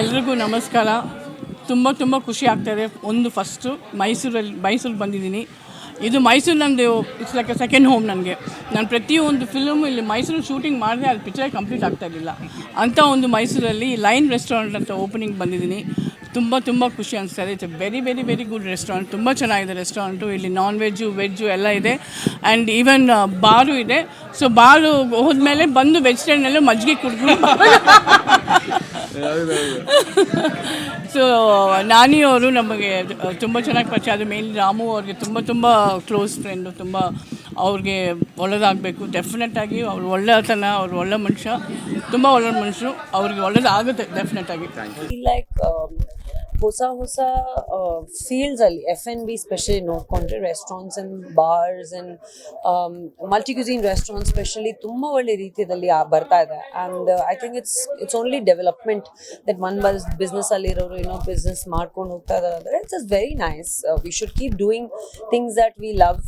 ಎಲ್ರಿಗೂ ನಮಸ್ಕಾರ. ತುಂಬ ತುಂಬ ಖುಷಿ ಆಗ್ತಾಯಿದೆ ಒಂದು ಫಸ್ಟು ಮೈಸೂರಲ್ಲಿ ಮೈಸೂರಿಗೆ ಬಂದಿದ್ದೀನಿ. ಇದು ಮೈಸೂರು ನನ್ನದು ಇಟ್ಸ್ ಲೈಕ್ ಸೆಕೆಂಡ್ ಹೋಮ್ ನನಗೆ. ನಾನು ಪ್ರತಿಯೊಂದು ಫಿಲ್ಮ್ ಇಲ್ಲಿ ಮೈಸೂರು ಶೂಟಿಂಗ್ ಮಾಡಿದ್ರೆ ಅದು ಪಿಕ್ಚರ್ ಕಂಪ್ಲೀಟ್ ಆಗ್ತಾ ಇರಲಿಲ್ಲ. ಅಂಥ ಒಂದು ಮೈಸೂರಲ್ಲಿ ಲೈನ್ ರೆಸ್ಟೋರೆಂಟ್ ಅಂತ ಓಪನಿಂಗ್ ಬಂದಿದ್ದೀನಿ. ತುಂಬ ತುಂಬ ಖುಷಿ ಅನಿಸ್ತಾ ಇದೆ. It's very very very good restaurant ತುಂಬ ಚೆನ್ನಾಗಿದೆ ರೆಸ್ಟೋರೆಂಟು ಇಲ್ಲಿ ನಾನ್ ವೆಜ್ಜು ವೆಜ್ಜು ಎಲ್ಲ ಇದೆ. ಆ್ಯಂಡ್ ಈವನ್ ಬಾರು ಇದೆ. ಸೊ ಬಾರು ಹೋದ್ಮೇಲೆ ಬಂದು ವೆಜಿಟೇರಿಯನ್ನಲ್ಲೂ ಮಜ್ಜಿಗೆ ಕುಡಿದು ಸೊ ನಾನಿ ಅವರು ನಮಗೆ ತುಂಬ ಚೆನ್ನಾಗಿ ಪರಿಚಯ ಅದು ಮೇನ್ ರಾಮು ಅವ್ರಿಗೆ ತುಂಬ ತುಂಬ ಕ್ಲೋಸ್ ಫ್ರೆಂಡು ತುಂಬ ಅವ್ರಿಗೆ ಒಳ್ಳೇದಾಗಬೇಕು. ಡೆಫಿನೆಟಾಗಿ ಅವ್ರು ಒಳ್ಳೆತನ ಅವ್ರು ಒಳ್ಳೆ ಮನುಷ್ಯ. ತುಂಬ ಒಳ್ಳೆ ಮನುಷ್ಯರು. ಅವ್ರಿಗೆ ಒಳ್ಳೇದಾಗುತ್ತೆ ಡೆಫಿನೆಟಾಗಿ ಲೈಕ್ ಹೊಸ ಹೊಸ ಫೀಲ್ಡ್ಸ್ ಅಲ್ಲಿ ಎಫ್ ಎನ್ ಬಿ ಸ್ಪೆಷಲಿ ನೋಡ್ಕೊಂಡ್ರೆ restaurants and bars and multi cuisine restaurant specially ತುಂಬ ಒಳ್ಳೆ ರೀತಿಯಲ್ಲಿ ಬರ್ತಾ ಇದೆ. And I think it's it's only development that one bus business ಅಲ್ಲಿರೋರು ಏನೋ ಬಿಸ್ನೆಸ್ ಮಾಡ್ಕೊಂಡು ಹೋಗ್ತಾ ಇದ್ದಾರೆ ಅಂದರೆ it's is very nice we should keep doing things that we love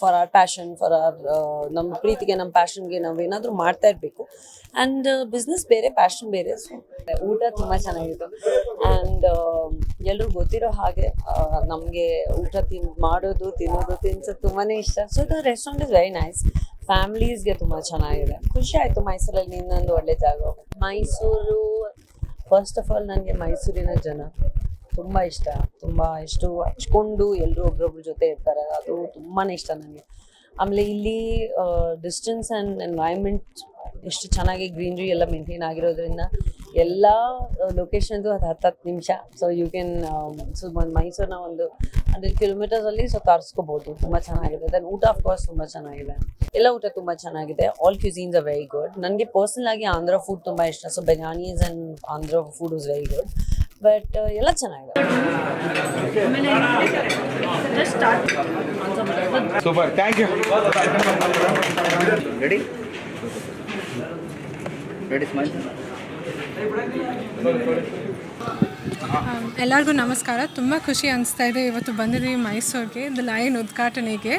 for our passion for our ನಮ್ಮ ಪ್ರೀತಿಗೆ ನಮ್ಮ ಪ್ಯಾಷನ್ಗೆ ನಾವು ಏನಾದರೂ ಮಾಡ್ತಾ ಇರಬೇಕು. ಆ್ಯಂಡ್ ಬಿಸ್ನೆಸ್ ಬೇರೆ ಪ್ಯಾಷನ್ ಬೇರೆ ಊಟ ತುಂಬ ಚೆನ್ನಾಗಿತ್ತು ಆ್ಯಂಡ್ ಎಲ್ಲರೂ ಗೊತ್ತಿರೋ ಹಾಗೆ ನಮಗೆ ಊಟ ತಿನ್, ಮಾಡೋದು, ತಿನ್ನೋದು, ತಿನ್ಸೋದು ತುಂಬಾ ಇಷ್ಟ. So the restaurant is very nice ಫ್ಯಾಮಿಲೀಸ್ಗೆ ತುಂಬ ಚೆನ್ನಾಗಿದೆ. ಖುಷಿ ಆಯಿತು ಮೈಸೂರಲ್ಲಿ ಇನ್ನೊಂದು ಒಳ್ಳೆ ಜಾಗ ಮೈಸೂರು ಫಸ್ಟ್ ಆಫ್ ಆಲ್ ನನಗೆ ಮೈಸೂರಿನ ಜನ ತುಂಬ ಇಷ್ಟ. ತುಂಬ ಎಷ್ಟು ಹಚ್ಕೊಂಡು ಎಲ್ಲರೂ ಒಬ್ರೊಬ್ರ ಜೊತೆ ಇರ್ತಾರೆ. ಅದು ತುಂಬಾ ಇಷ್ಟ ನನಗೆ ಆಮೇಲೆ ಇಲ್ಲಿ ಡಿಸ್ಟೆನ್ಸ್ ಆ್ಯಂಡ್ ಎನ್ವೈರ್ಮೆಂಟ್ ಎಷ್ಟು ಚೆನ್ನಾಗಿ ಗ್ರೀನ್ರಿ ಎಲ್ಲ ಮೇಂಟೈನ್ ಆಗಿರೋದ್ರಿಂದ ಎಲ್ಲ ಲೊಕೇಶನ್ದು ಅದು ಹತ್ತು ಹತ್ತು ನಿಮಿಷ. ಸೊ ಯು ಕ್ಯಾನ್ ಸೊ ಒಂದು ಮೈಸೂರಿನ ಒಂದು ಹಂಡ್ರೆಡ್ ಕಿಲೋಮೀಟರ್ಸಲ್ಲಿ ಸೊ ತರಿಸ್ಕೋಬೋದು ತುಂಬ ಚೆನ್ನಾಗಿದೆ. ದೆನ್ ಊಟ ಆಫ್ ಕೋರ್ಸ್ ತುಂಬ ಚೆನ್ನಾಗಿದೆ. ಎಲ್ಲ ಊಟ ತುಂಬ ಚೆನ್ನಾಗಿದೆ. All cuisines are very good ನನಗೆ ಪರ್ಸನಲ್ ಆಗಿ ಆಂಧ್ರ ಫುಡ್ ತುಂಬ ಇಷ್ಟ. So biryanis and Andhra food is very good but ಎಲ್ಲ ಚೆನ್ನಾಗಿದೆ. Super thank you ready ready smile ಎಲ್ಲರಿಗೂ ನಮಸ್ಕಾರ. ತುಂಬ ಖುಷಿ ಅನಿಸ್ತಾ ಇದೆ ಇವತ್ತು ಬಂದಿದ್ದೀವಿ ಮೈಸೂರಿಗೆ, ದ ಲೈನ್ ಉದ್ಘಾಟನೆಗೆ.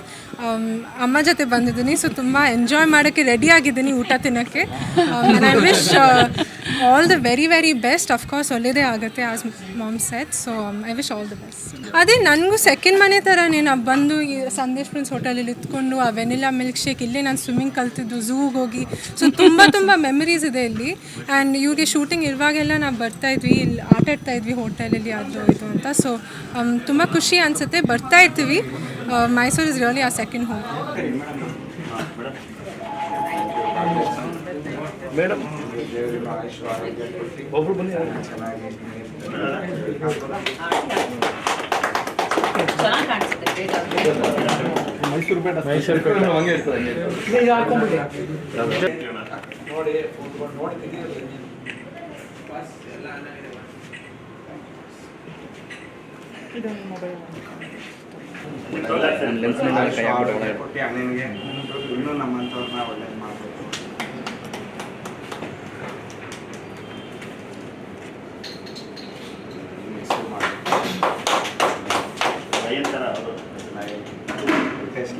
ಅಮ್ಮ ಜೊತೆ ಬಂದಿದ್ದೀನಿ ಸೊ ತುಂಬ ಎಂಜಾಯ್ ಮಾಡೋಕ್ಕೆ ರೆಡಿ ಆಗಿದ್ದೀನಿ ಊಟ ತಿನ್ನೋಕ್ಕೆ. I wish all the very very best of course ಒಳ್ಳೆಯದೇ ಆಗುತ್ತೆ as mom said so I wish all the best ಅದೇ ನನಗೂ ಸೆಕೆಂಡ್ ಮನೆ ಥರನೇ ನಾವು ಬಂದು ಈ ಸಂದೇಶ್ ಪ್ರಿನ್ಸ್ ಹೋಟೆಲಲ್ಲಿ ಇತ್ಕೊಂಡು ಆ ವೆನಿಲಾ ಮಿಲ್ಕ್ ಶೇಕ್ ಇಲ್ಲೇ ನಾನು ಸ್ವಿಮ್ಮಿಂಗ್ ಕಲ್ತಿದ್ದು ಝೂಗೆ ಹೋಗಿ. ಸೊ ತುಂಬ ತುಂಬ ಮೆಮರೀಸ್ ಇದೆ ಇಲ್ಲಿ. ಆ್ಯಂಡ್ ಇವ್ರಿಗೆ ಶೂಟಿಂಗ್ ಇರುವಾಗೆಲ್ಲ ನಾವು ಬರ್ತಾಯಿದ್ವಿ ಇಲ್ಲಿ ಆಟ ಆಡ್ತಾ ಇದ್ವಿ ಹೋಟೆಲಲ್ಲಿ ಅದು ಇದು ಅಂತ. ಸೊ ತುಂಬ ಖುಷಿ ಅನಿಸುತ್ತೆ. ಬರ್ತಾ ಇರ್ತೀವಿ. Mysuru is really a second home madam ಒಬ್ರು ಬನ್ನಿ. ಮೈಸೂರು ಬೇಡ. ಮೈಸೂರು ಹಂಗೆ ಇರ್ತದೆ ಹಂಗೆ ಲೆನ್ಸ್ ಕೈ ಹಾಕ್ಬಿಟ್ಟು ಕೊಟ್ಟು ಅಣ್ಣನಿಗೆ ಇನ್ನೂ ನಮ್ಮಂಥವ್ರನ್ನ ಒಳ್ಳೇದು ಮಾಡಬೇಕು. ಹೆಸರು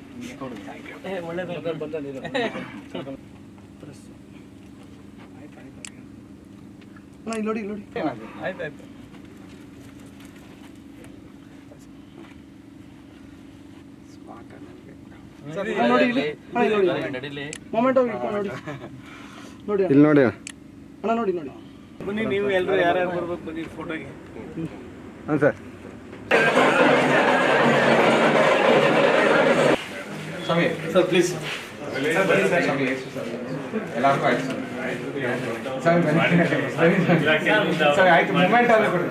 ನೋಡಿ ನೋಡಿ. ಈ ಕಡೆ ನೋಡಿ. ಸರ್ ಈ ನೋಡಿ. ನೋಡಿ ಸರ್ ಈ ಕಡೆ ನೋಡಿ ಇಲ್ಲಿ ನೋಡಿ ಹಾಂ ಸರ್. ಸ್ವಾಮಿ ಸರ್ ಪ್ಲೀಸ್ ಎಲ್ಲರಿಗೂ ಆಯ್ತು. ಸರ್ ಆಯ್ತು ಮೂಮೆಂಟ್ ಆದರೂ ಕೊಡಿ.